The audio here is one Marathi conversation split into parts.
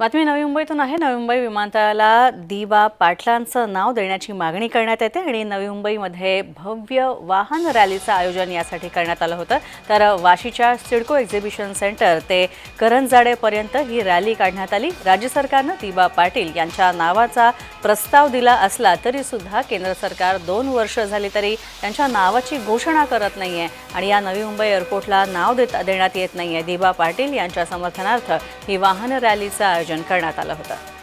बातमी नवी मुंबईतून आहे. नवी मुंबई विमानतळाला दिबा पाटलांचं नाव देण्याची मागणी करण्यात येते आणि नवी मुंबईमध्ये भव्य वाहन रॅलीचं आयोजन यासाठी करण्यात आलं होतं. तर वाशीच्या सिडको एक्झिबिशन सेंटर ते करंजाडेपर्यंत ही रॅली काढण्यात आली. राज्य सरकारनं दिबा पाटील यांच्या नावाचा प्रस्ताव दिला असला तरीसुद्धा केंद्र सरकार दोन वर्ष झाली तरी त्यांच्या नावाची घोषणा करत नाही आहे आणि या नवी मुंबई एअरपोर्टला नाव देत देण्यात येत नाही आहे दिबा पाटील यांच्या समर्थनार्थ ही वाहन रॅलीचं आयोजन करण्यात आलं होतं.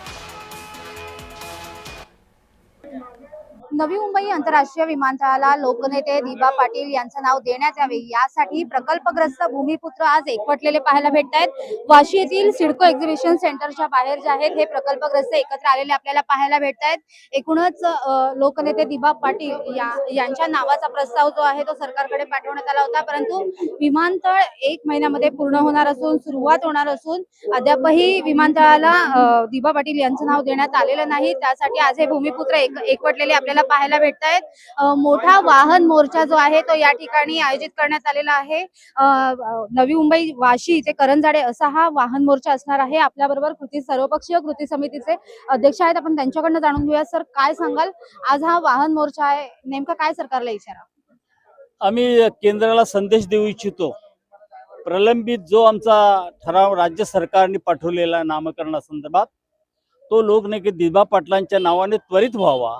नवी मुंबई आंतरराष्ट्रीय विमानतळाला लोकनेते दिबा पाटील यांचं नाव देण्यात यावे यासाठी प्रकल्पग्रस्त भूमिपुत्र आज एकवटलेले पाहायला भेटत आहेत. वाशी येथील सिडको एक्झिबिशन सेंटरच्या बाहेर जे आहेत हे प्रकल्पग्रस्त एकत्र आलेले आपल्याला पाहायला भेटत आहेत. एकूणच लोकनेते दिबा पाटील या यांच्या नावाचा प्रस्ताव जो आहे तो सरकारकडे पाठवण्यात आला होता. परंतु विमानतळ एक महिन्यामध्ये पूर्ण होणार असून सुरुवात होणार असून अद्यापही विमानतळाला दिबा पाटील यांचं नाव देण्यात आलेलं नाही. त्यासाठी आज हे भूमिपुत्र एक एकवटलेले आपल्याला पाहायला भेटत आहेत मोठा वाहन मोर्चा जो आहे तो या ठिकाणी आयोजित करण्यात आलेला आहे. नवी मुंबई वाशी ते करंजाडे असा हा वाहन मोर्चा असणार आहे. आपल्या बरोबर कृती सर्वपक्षीय कृती समितीचे अध्यक्ष आहेत. आपण त्यांच्याकडनं जाणून घेऊया. सर काय सांगाल? आज हा वाहन मोर्चा आहे. नेमका काय सरकारला इशारा? आम्ही केंद्राला संदेश देऊ इच्छितो. प्रलंबित जो आमचा ठराव राज्य सरकारने पाठवलेला नामकरणासंदर्भात तो लोकनेते दिबा पाटलांच्या नावाने त्वरित व्हावा.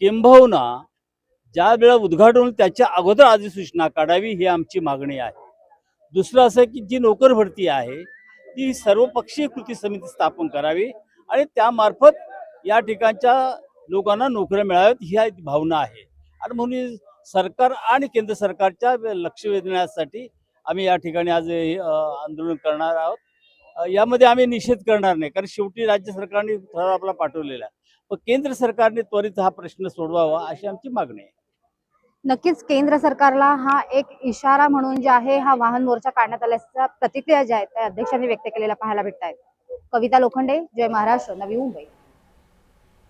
किंबहुना ज्या वेळा उद्घाटन होईल त्याच्या अगोदर अधिसूचना काढावी ही आमची मागणी आहे. दुसरं असं की जी नोकर भरती आहे ती सर्वपक्षीय कृती समिती स्थापन करावी आणि त्यामार्फत या ठिकाणच्या लोकांना नोकऱ्या मिळाव्यात ही भावना आहे. आणि म्हणून सरकार आणि केंद्र सरकारच्या लक्ष वेधण्यासाठी आम्ही या ठिकाणी आज आंदोलन करणार आहोत. यामध्ये आम्ही निषेध करणार नाही कारण शेवटी राज्य सरकारने ठराव आपला पाठवलेला आहे. केंद्र सरकारने त्वरित हा प्रश्न सोडवावा अशी आमची मागणी आहे. नक्कीच केंद्र सरकारला हा एक इशारा म्हणून जे आहे हा वाहन मोर्चा काढण्यात आल्याच्या प्रतिक्रिया ज्या आहेत त्या अध्यक्षांनी व्यक्त केलेल्या पाहायला भेटत आहेत कविता लोखंडे जय महाराष्ट्र नवी मुंबई.